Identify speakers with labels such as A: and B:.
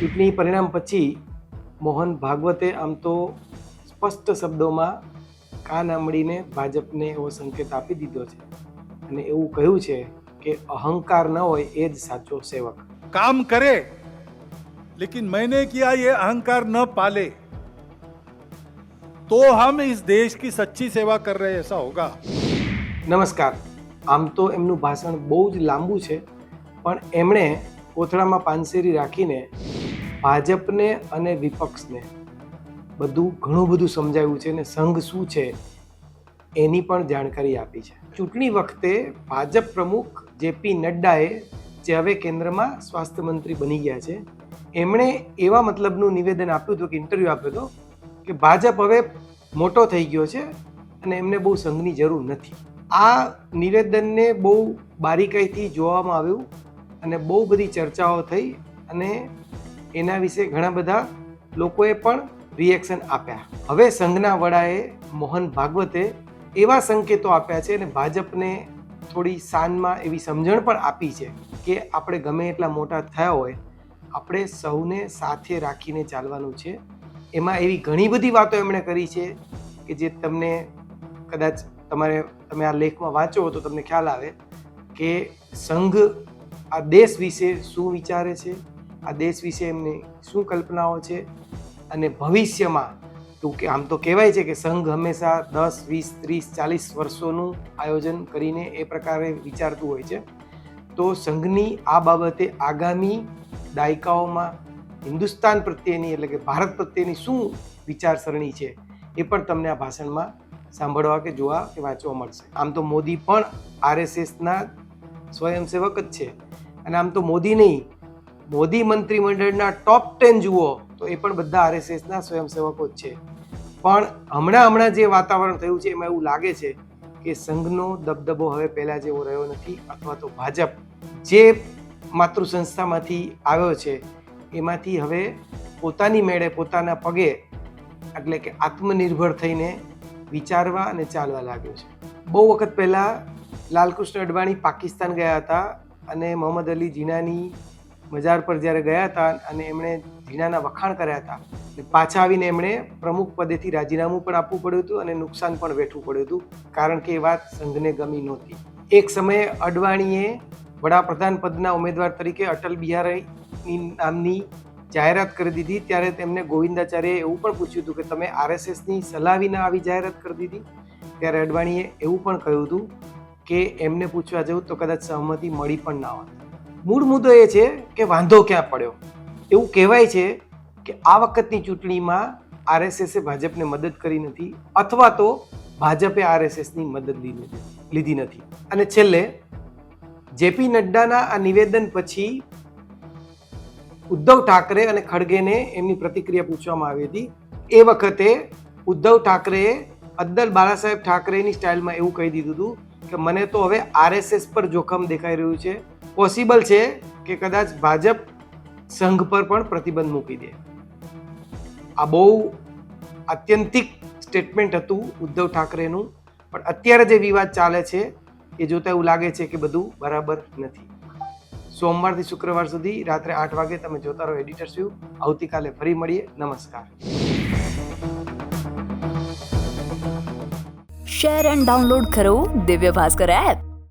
A: ચૂંટણી પરિણામ પછી મોહન ભાગવતે આમ તો સ્પષ્ટ શબ્દોમાં કાન આંબળીને ભાજપને એવો સંકેત આપી દીધો છે અને એવું કહ્યું છે કે અહંકાર ન હોય એ જ સાચો સેવક
B: काम करे लेकिन मैंने किया ये अहंकार न पाले तो हम इस देश की सच्ची सेवा कर रहे हैं ऐसा होगा
A: નમસ્કાર આમ તો એમનું ભાષણ બહુ જ લાંબુ છે પણ એમણે કોથળામાં પાનસેરી રાખીને ભાજપને અને વિપક્ષને બધું ઘણું બધું સમજાવ્યું છે અને સંઘ શું છે એની પણ જાણકારી આપી છે. ચૂંટણી વખતે ભાજપ પ્રમુખ જેપી નડ્ડાએ, જે હવે કેન્દ્રમાં સ્વાસ્થ્ય મંત્રી બની ગયા છે, એમણે એવા મતલબનું નિવેદન આપ્યું હતું કે ઇન્ટરવ્યૂ આપ્યો હતો કે ભાજપ હવે મોટો થઈ ગયો છે અને એમને બહુ સંઘની જરૂર નથી. આ નિવેદનને બહુ બારીકાઈથી જોવામાં આવ્યું અને બહુ બધી ચર્ચાઓ થઈ અને એના વિશે ઘણા બધા લોકોએ પણ રિએક્શન આપ્યા. હવે સંઘના વડાએ મોહન ભાગવતે એવા સંકેતો આપ્યા છે અને ભાજપને થોડી શાનમાં એવી સમજણ પણ આપી છે કે આપણે ગમે એટલા મોટા થયા હોય, આપણે સૌને સાથે રાખીને ચાલવાનું છે. એમાં એવી ઘણી બધી વાતો એમણે કરી છે કે જે તમને કદાચ તમારે, તમે આ લેખમાં વાંચો તો તમને ખ્યાલ આવે કે સંઘ આ દેશ વિશે શું વિચારે છે આ દેશ વિશે એમની શું કલ્પનાઓ છે? અને ભવિષ્યમાં, તો કે, આમ તો કહેવાય છે કે સંઘ હંમેશા દસ, વીસ, ત્રીસ, ચાલીસ વર્ષોનું આયોજન કરીને એ પ્રકારે વિચારતું હોય છે. તો સંઘની આ બાબતે આગામી દાયકાઓમાં હિન્દુસ્તાન પ્રત્યેની એટલે કે ભારત પ્રત્યેની શું વિચારસરણી છે એ પણ તમને આ ભાષણમાં સાંભળવા કે જોવા કે વાંચવા મળશે. આમ તો મોદી પણ આરએસએસના સ્વયંસેવક જ છે. અને આમ તો મોદી નહીં મોદી મંત્રીમંડળના ટોપ ટેન જુઓ, તો એ પણ બધા આરએસએસના સ્વયંસેવકો જ છે. પણ હમણાં હમણાં જે વાતાવરણ થયું છે, એમાં એવું લાગે છે કે સંઘનો દબદબો હવે પહેલાં જેવો રહ્યો નથી, અથવા તો ભાજપ જે માતૃ સંસ્થામાંથી આવ્યો છે, એમાંથી હવે પોતાની મેળે પોતાના પગે, એટલે કે આત્મનિર્ભર થઈને વિચારવા અને ચાલવા લાગ્યો છે. બહુ વખત પહેલાં લાલકૃષ્ણ અડવાણી પાકિસ્તાન ગયા હતા અને મોહમ્મદ અલી જીનાની મજાર પર જ્યારે ગયા હતા અને એમણે જીનાના વખાણ કર્યા હતા અને પાછા આવીને એમણે પ્રમુખ પદેથી રાજીનામું પણ આપવું પડ્યું હતું અને નુકસાન પણ વેઠવું પડ્યું હતું, કારણ કે એ વાત સંઘને ગમી નહોતી. એક સમયે અડવાણીએ વડાપ્રધાન પદના ઉમેદવાર તરીકે અટલ બિહારીની નામની જાહેરાત કરી દીધી, ત્યારે તેમને ગોવિંદાચાર્યએ એવું પણ પૂછ્યું હતું કે તમે આરએસએસની સલાહ વિના આવી જાહેરાત કરી દીધી? ત્યારે અડવાણીએ એવું પણ કહ્યું હતું કે એમને પૂછવા જવું તો કદાચ સહમતિ મળી પણ ના હોત. મૂળ મુદ્દો એ છે કે વાંધો ક્યાં પડ્યો? એવું કહેવાય છે કે આ વખતની ચૂંટણીમાં આરએસએસે ભાજપને મદદ કરી નથી અથવા તો ભાજપે આરએસએસની મદદ લીધી નથી- અને છેલ્લે જેપી નડ્ડાના આ નિવેદન પછી ઉદ્ધવ ઠાકરે અને ખડગેને એમની પ્રતિક્રિયા પૂછવામાં આવી હતી. એ વખતે ઉદ્ધવ ઠાકરેએ અદ્દલ બાળાસાહેબ ઠાકરેની સ્ટાઇલમાં એવું કહી દીધું હતું કે, મને તો હવે આરએસએસ પર જોખમ દેખાઈ રહ્યું છે. પોસિબલ છે કે કદાચ ભાજપ સંઘ પર પણ પ્રતિબંધ મૂકી દે. આ બહુ આત્યંતિક સ્ટેટમેન્ટ હતું ઉદ્ધવ ઠાકરેનું, પણ અત્યારે જે વિવાદ ચાલે છે, એ જોતા એવું લાગે છે કે બધું બરાબર નથી. સોમવારથી શુક્રવાર સુધી રાત્રે આઠ વાગે તમે જોતા રહો એડિટર્સ વ્યૂ આવતીકાલે ફરી મળીએ. નમસ્કાર.
C: શેર એન્ડ ડાઉનલોડ કરો દિવ્ય ભાસ્કર એપ